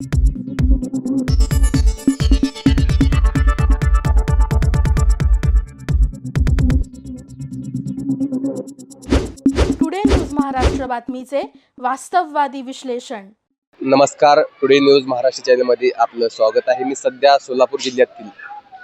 Today news Maharashtra बातमीचे वास्तववादी विश्लेषण. नमस्कार टुडे न्यूज महाराष्ट्र चॅनलमध्ये आपलं स्वागत आहे. मी सध्या सोलापूर जिल्ह्यातील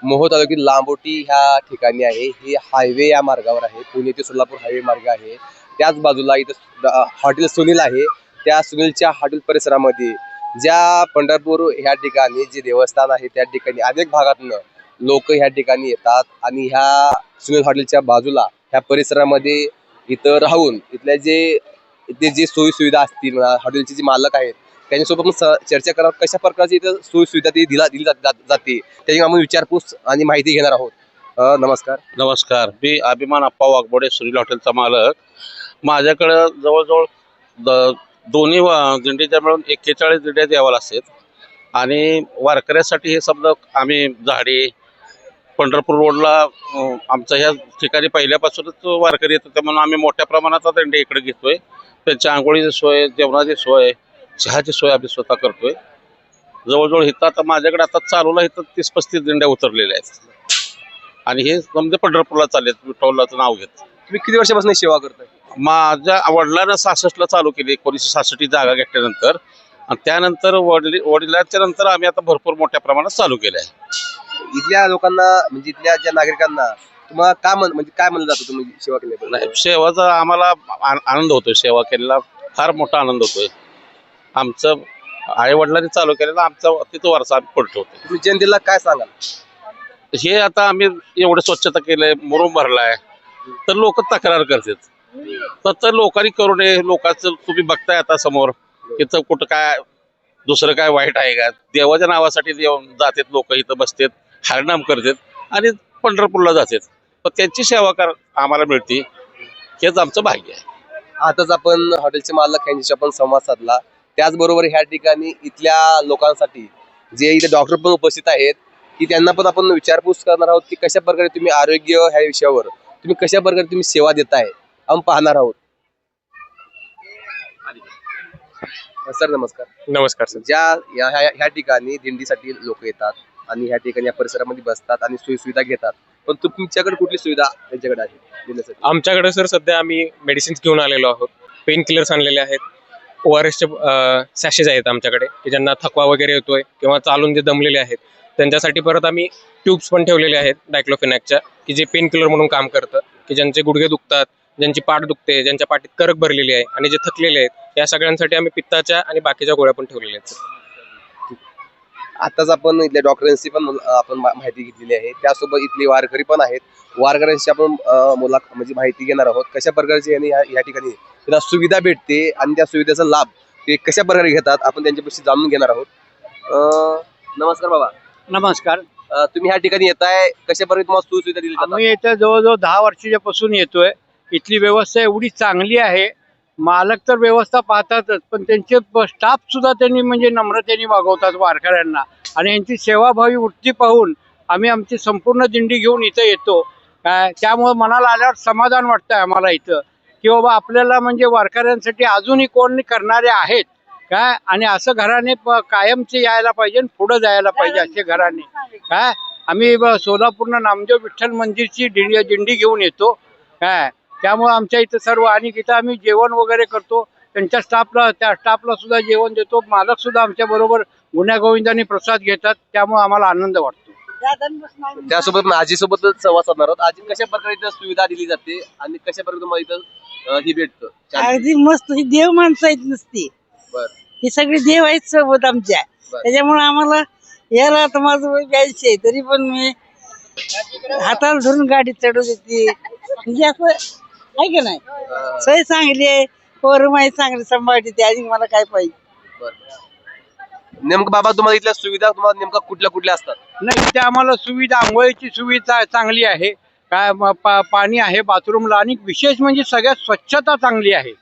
मोहो तालुक्यात लांबोटी ह्या ठिकाणी आहे. हे हायवे या मार्गावर आहे. पुणे ते सोलापूर हायवे मार्ग आहे. त्याच बाजूला इथं हॉटेल सुनील आहे. त्या सुनीलच्या हॉटेल परिसरामध्ये ज्या पंढरपूर ह्या ठिकाणी जे देवस्थान आहे त्या ठिकाणी अनेक भागातनं लोक ह्या ठिकाणी येतात आणि ह्या सुनील हॉटेलच्या बाजूला ह्या परिसरामध्ये इथं राहून इथल्या जे इथे जे सोयी सुविधा असतील हॉटेलचे जे मालक आहेत त्यांच्यासोबत मग चर्चा करा कशा प्रकारची इथं सोयी सुविधा ती दिला दिली जात- जाते त्याची आम्ही विचारपूस आणि माहिती घेणार आहोत. नमस्कार. नमस्कार. मी अभिमान अप्पा वाघबोडे सुनील हॉटेलचा मालक. माझ्याकडं जवळजवळ दोन्ही वा- दिंडीच्या मिळून एक्केचाळीस दिंड्या द्याव्या लागतात आणि वारकऱ्यासाठी हे समजा आम्ही झाडी पंढरपूर रोडला आमच्या ह्या ठिकाणी पहिल्यापासूनच वारकरी येतात त्यामुळे आम्ही मोठ्या प्रमाणात दिंडे इकडे घेतोय. त्यांच्या आंघोळीची सोय जेवणाची सोय चहाची सोय आम्ही स्वतः करतोय. जवळजवळ इथं आता माझ्याकडे आता चालूला इथं तीस पस्तीस दिंड्या उतरलेल्या आहेत. आणि हे समजे पंढरपूरला चालले विठ्ठलाचं नाव घेत. तुम्ही किती वर्षापासून ही सेवा करताय? माझ्या वडिलांना सहासष्टला चालू केली एकोणीसशे सहासष्ट जागा घेतल्यानंतर. आणि त्यानंतर वडील वडिलांच्या नंतर आम्ही आता भरपूर मोठ्या प्रमाणात चालू केलं आहे. इथल्या लोकांना म्हणजे इथल्या ज्या नागरिकांना तुम्हाला काय म्हण म्हणजे काय म्हणलं जातं तुम्ही सेवा केल्याबद्दल? नाही सेवाचा आम्हाला आ- आनंद होतोय. सेवा केलेला फार मोठा आनंद होतोय. आमचं आई वडिलांनी चालू केलेला आमचा तिथं वारसा आम्ही पुढे ठेवतो तुम्ही जनतेला काय सांगाल? हे आता आम्ही एवढं स्वच्छता केलंय मुरुम भरलाय. तर लोक तक्रार करतात. तर लोकांनी करू नये. लोकांचं तुम्ही बघताय आता समोर इथं कुठं काय दुसरं काय वाईट आहे का? देवाच्या नावासाठी देव जातात लोक इथं बसतात हरनाम करतात आणि पंढरपूरला जातात. तर त्यांची सेवा कर आम्हाला मिळते. हेच आमचं भाग्य आहे. आताच आपण हॉटेलचे मालक यांच्याशी आपण संवाद साधला. त्याचबरोबर ह्या ठिकाणी इथल्या लोकांसाठी जे इथे डॉक्टर पण उपस्थित आहेत की त्यांना पण आपण विचारपूस करणार आहोत की कशा प्रकारे तुम्ही आरोग्य ह्या विषयावर तुम्ही कशा प्रकारे तुम्ही सेवा देताय आपण पाहणार आहोत. सर नमस्कार. नमस्कार सर. ज्या या ह्या ह्या ठिकाणी दिंडीसाठी लोक येतात आणि ह्या ठिकाणी या परिसरामध्ये बसतात आणि सोयी सुविधा घेतात. पण तुमच्याकडे कुठली सुविधा त्यांच्याकडे आहे देण्यासाठी? आमच्याकडे सर सध्या आम्ही मेडिसिन्स घेऊन आलेलो आहोत. पेन किलर्स आणलेले आहेत. ओ आर एसचे सॅशेज आहेत आमच्याकडे की ज्यांना थकवा वगैरे येतोय किंवा चालून जे दमलेले आहेत त्यांच्यासाठी परत आम्ही ट्यूब्स पण ठेवलेले आहेत डायक्लोफिनॅकच्या की जे पेन किलर म्हणून काम करतं की ज्यांचे गुडघे दुखतात ज्यांची पाठ दुखते ज्यांच्या पाठीत करक भरलेली आहे आणि जे थकलेले आहेत या सगळ्यांसाठी आम्ही पित्ताच्या आणि बाकीच्या गोळ्या पण ठेवलेल्या आहेत आताच आपण इथल्या डॉक्टरांशी पण आपण माहिती घेतलेली आहे. त्यासोबत इथली वारकरी पण आहेत. वारकऱ्यांशी आपण अं, मुला म्हणजे माहिती घेणार आहोत. कशा प्रकारची यांनी या ठिकाणी त्यांना सुविधा भेटते आणि त्या सुविधेचा लाभ ते कशा प्रकारे घेतात आपण त्यांच्यापाशी जाणून घेणार आहोत. नमस्कार बाबा. नमस्कार. अं, तुम्ही ह्या ठिकाणी येताय. कशा प्रकारे तुम्हाला सुविधा दिली जातात? आम्ही इथं जवळजवळ दहा वर्षापासून येतोय. इथली व्यवस्था एवढी चांगली आहे. मालक तर व्यवस्था पाहतातच पण त्यांचे स्टाफ सुद्धा त्यांनी म्हणजे नम्रतेने वागवतात वारकऱ्यांना. आणि यांची सेवाभावी वृत्ती पाहून आम्ही आमची संपूर्ण दिंडी घेऊन इथं येतो. काय त्यामुळे मनाला आल्यावर समाधान वाटतंय आम्हाला इथं. की बाबा आपल्याला म्हणजे वारकऱ्यांसाठी अजूनही कोण करणारे आहेत. काय? आणि असं घराने कायमचे यायला पाहिजे आणि पुढं जायला पाहिजे असे घराने. काय? आम्ही ब- सोलापूरनं नामदेव विठ्ठल मंदिरची दिंडी दिंडी घेऊन येतो. काय? त्यामुळे आमच्या इथं सर्व आणि इथं आम्ही जेवण वगैरे करतो. त्यांच्या स्टाफला त्या स्टाफला सुद्धा जेवण देतो. मालक सुद्धा आमच्या बरोबर गुण्यागोविंदाने प्रसाद घेतात. त्यामुळे आम्हाला आनंद वाटतो. त्यासोबत आजी सोबत संवाद साधणार आहोत. आजी कशा प्रकारे इथं सुविधा दिली जाते आणि कशा प्रकारे तुम्हाला इथं ही भेटतं? अगदी मस्त ही देव माणसं आहेत नुसती. ही सगळी देव आहेत सोबत आमच्या. त्याच्यामुळे आम्हाला यायला आता माझं वय ब्याऐंशी आहे तरी पण मी हाताला धरून गाडी चढू देते म्हणजे असं आहे का नाही? सोय चांगली आहे पोरं माही चांगली सांभाळते ते आणि मला काय पाहिजे? नेमकं बाबा तुम्हाला इथल्या सुविधा तुम्हाला नेमका कुठल्या कुठल्या असतात? नाही इथे आम्हाला सुविधा आंघोळीची सुविधा चांगली आहे. काय म- पा- पाणी आहे बाथरूमला आणि विशेष म्हणजे सगळ्यात स्वच्छता चांगली आहे.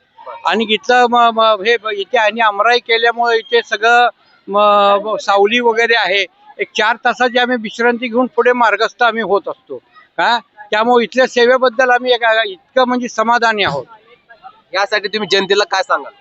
आणि इथं म- म- हे इथे आणि आमराई केल्यामुळे इथे सगळं सावली वगैरे आहे. एक चार तासाची आम्ही विश्रांती घेऊन पुढे मार्गस्थ आम्ही होत असतो. का त्यामुळे इथल्या सेवेबद्दल आम्ही एक- इतकं म्हणजे समाधानी आहोत. यासाठी तुम्ही जनतेला काय सांगाल?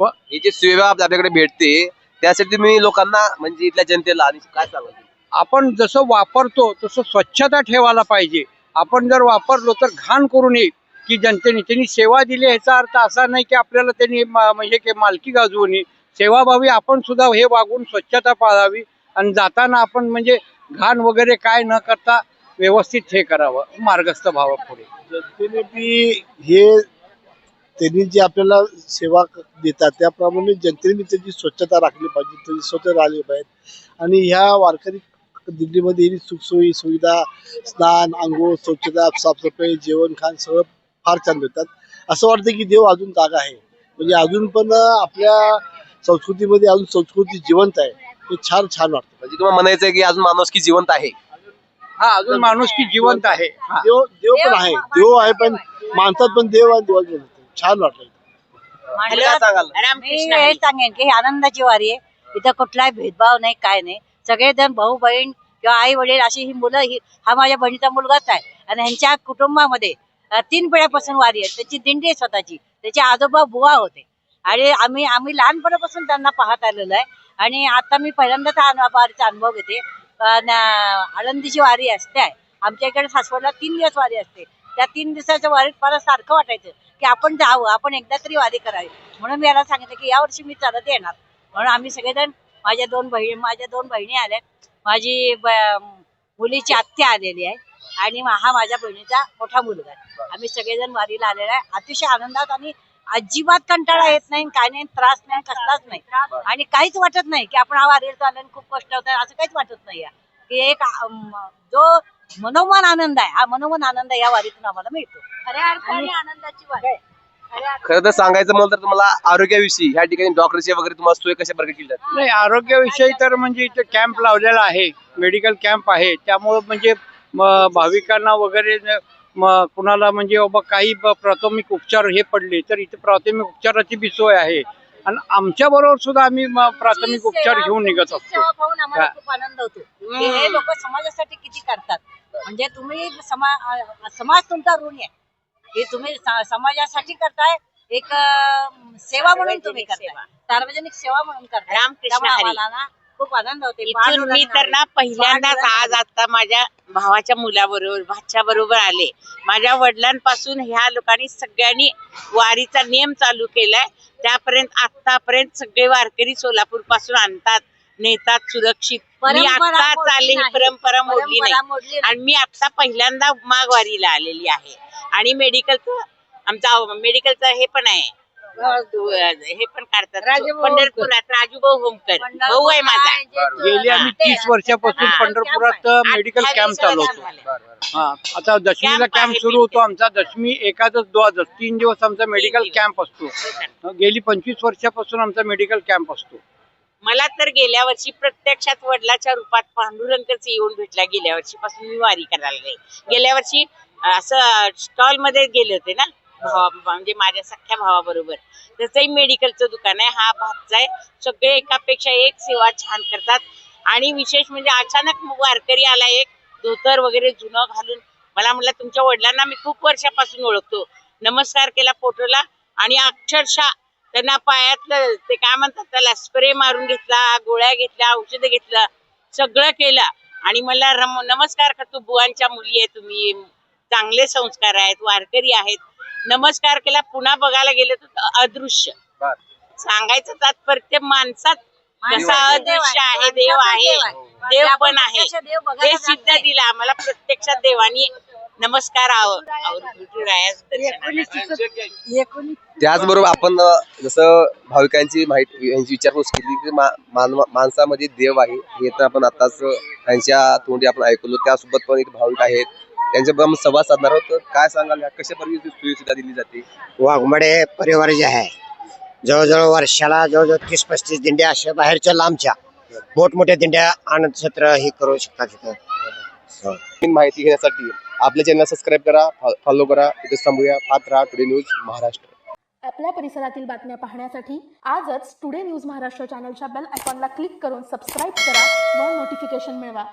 ही जी सेवा आप- आपल्याकडे भेटते त्यासाठी तुम्ही लोकांना म्हणजे इथल्या जनतेला आणि काय सांगाल? आपण जसं वापरतो तसं स्वच्छता ठेवायला पाहिजे. आपण जर वापरलो तर घाण करू नये. की जनतेने त्यांनी सेवा दिली ह्याचा अर्थ असा नाही की आपल्याला त्यांनी म्हणजे की मालकी गाजवू नये सेवाभावी आपण सुद्धा हे वागून स्वच्छता पाळावी आणि जाताना आपण म्हणजे घाण वगैरे काय न करता व्यवस्थित हे करावं मार्गस्थ भावा पुढे. जनतेने बी हे त्यांनी जे आपल्याला सेवा देतात त्याप्रमाणे जनतेने बी त्याची स्वच्छता राखली पाहिजे त्याची स्वच्छ राहिली पाहिजे. आणि ह्या वारकरी दिल्लीमध्ये सुखसोयी सुविधा स्नान आंघोळ स्वच्छता साफसफाई जेवण खाण सगळं फार छान देतात असं वाटतं की देव अजून जागा आहे. म्हणजे अजून पण आपल्या संस्कृतीमध्ये अजून संस्कृती जिवंत आहे. हे छान छान वाटतं. म्हणजे तुम्हाला म्हणायचं आहे की अजून माणूस की जिवंत आहे? हा अजून माणूस की जिवंत आहे. हा. देव देव पण आहे. देव आहे पण माणसात पण देव आणि देवाची छान वाटलं. तुम्ही काय सांगाल? मी हे सांगेन की ही आनंदाची वारी आहे. इथं कुठलाही भेदभाव नाही काय नाही. सगळेजण भाऊ बहीण किंवा आई वडील अशी ही मुलं ही हा माझ्या बहिणीचा मुलगाच आहे. आणि ह्यांच्या कुटुंबामध्ये तीन पिढ्यापासून वारी आहे. त्याची दिंडी आहे स्वतःची. त्याचे आजोबा बुवा होते. आणि आम्ही आम्ही लहानपणापासून त्यांना पाहत आलेलो आहे. आणि आता मी पहिल्यांदाच वारीचा अनुभव घेते. आळंदीची वारी असते. आहे आमच्या इकडे सासवडला तीन दिवस वारी असते. त्या तीन दिवसाच्या वारीत मला सारखं वाटायचं की आपण जावं आपण एकदा तरी वारी करावी. म्हणून मी याला सांगितलं की यावर्षी मी चालत येणार. म्हणून आम्ही सगळेजण माझ्या दोन बहिणी माझ्या दोन बहिणी आल्या. माझी मुलीची आत्या आलेली आहे. आणि हा माझ्या बहिणीचा मोठा मुलगा आहे. आम्ही सगळेजण वारीला आलेला आहे. अतिशय आनंदात आणि अजिबात कंटाळा येत नाही काय नाही त्रास नाही कसलाच नाही. आणि काहीच वाटत नाही की आपण हा वारीला चाललो आणि खूप कष्ट होत असं काहीच वाटत नाही की एक जो मनोमन आनंद आहे हा मनोमन आनंद या वारीतून आम्हाला मिळतो. खऱ्या अर्थाने आनंदाची वारी. खरं तर सांगायचं म्हणलं तर तुम्हाला आरोग्याविषयी ह्या ठिकाणी डॉक्टरची वगैरे तुम्हाला सोय कशा प्रकारे केली जाते? नाही आरोग्याविषयी तर म्हणजे इथे कॅम्प लावलेला आहे मेडिकल कॅम्प आहे त्यामुळं म्हणजे भाविकांना वगैरे म, कुणाला म्हणजे बाबा काही प्राथमिक उपचार हे पडले तर इथे प्राथमिक उपचाराची बी सोय आहे. आणि आमच्या बरोबर सुद्धा आम्ही म, प्राथमिक उपचार घेऊन निघत असतो. सेवा पाहून आम्हाला का- खूप आनंद होतो. की हे लोक समाजासाठी किती करतात? म्हणजे तुम्ही समा अं, समाज तुमचा ऋण आहे. हे तुम्ही समाजासाठी करताय एक सेवा म्हणून तुम्ही करताय. सार्वजनिक सेवा म्हणून करताय. रामकृष्ण खूप आनंद होते. इथून मी तर ना पहिल्यांदाच आज आता माझ्या भावाच्या मुलाबरोबर भाच्या बरोबर आले. माझ्या वडिलांपासून ह्या लोकांनी सगळ्यांनी वारीचा नियम चालू केलाय. त्यापर्यंत आतापर्यंत सगळे वारकरी सोलापूरपासून आणतात नेतात सुरक्षित. मी आता चालले ही नाही. परंपरा मोडली नाही. परंपरा मोडली नाही. आणि मी आता पहिल्यांदा माघवारीला आलेली आहे. आणि मेडिकलचं आमचा मेडिकलचं हे पण आहे. हे पण काढतात. राजूभाऊ पंढरपुरात राजूभाऊ होमकर. भाऊ आहे माझा. गेली आम्ही तीस वर्षापासून हा, पंढरपुरात मेडिकल कॅम्प अठ्ठावीस चालवतो वर्ष झाले. हा आता दशमीला कॅम्प कॅम्प आहे सुरू होतो आमचा. दशमी एकादश द्वादश तीन दिवस आमचा मेडिकल दिवस. कॅम्प असतो. गेली पंचवीस वर्षापासून आमचा मेडिकल कॅम्प असतो. मला तर गेल्या वर्षी प्रत्यक्षात वडिलाच्या रूपात पांडुरंगच येऊन भेटला. गेल्या वर्षीपासून मी वारी करायला लागले गेल्या वर्षी असं स्टॉलमध्ये गेले होते ना? भावा म्हणजे माझ्या सख्या भावाबरोबर. त्याचंही मेडिकलचं दुकान आहे हा भागचा आहे. सगळे एकापेक्षा एक सेवा छान करतात. आणि विशेष म्हणजे अचानक वारकरी आला एक धोतर वगैरे जुनं घालून. मला म्हटलं तुमच्या वडिलांना मी खूप वर्षापासून ओळखतो. नमस्कार केला फोटोला आणि अक्षरशः त्यांना पायातलं ते काय म्हणतात त्याला स्प्रे मारून घेतला गोळ्या घेतल्या औषधं घेतलं सगळं केलं. आणि मला रम नमस्कार करतो बुवांच्या मुली आहे तुम्ही. चांगले संस्कार आहेत वारकरी आहेत. नमस्कार केला पुन्हा बघायला गेले तर अदृश्य. सांगायचं तात्पर्य माणसात कसा अदृश्य आहे. देव आहे देव पण आहे हे सिद्ध. दिलं आम्हाला प्रत्यक्षात देवानी नमस्कार. त्याचबरोबर आपण जसं भाविकांची माहिती यांची विचारपूस केली की माणसामध्ये देव आहे हे तर आपण आताच त्यांच्या तोंडी आपण ऐकलो त्यासोबत पण एक भाविक आहेत त्यांच्याबरोबर आपण संवाद साधणार आहोत. तर काय सांगाल या? कशा प्रकारची सोयी सुद्धा दिली जाते? वाघमडे परिवार जे आहे जवळजवळ वर्षाला जवळजवळ तीस पस्तीस दिंड्या अशा बाहेरच्या लांबच्या मोठमोठ्या दिंड्या आनंद सत्र हे करू शकतात तिथं नवीन माहिती घेण्यासाठी आपल्या चॅनल सबस्क्राईब करा फॉलो करा. इथे थांबूया. पात्रा टुडे न्यूज महाराष्ट्र आपल्या परिसरातील बातम्या पाहण्यासाठी आजच टुडे न्यूज महाराष्ट्र चॅनलच्या बेल आयकॉनला क्लिक करून सबस्क्राईब करा व नोटिफिकेशन मिळवा.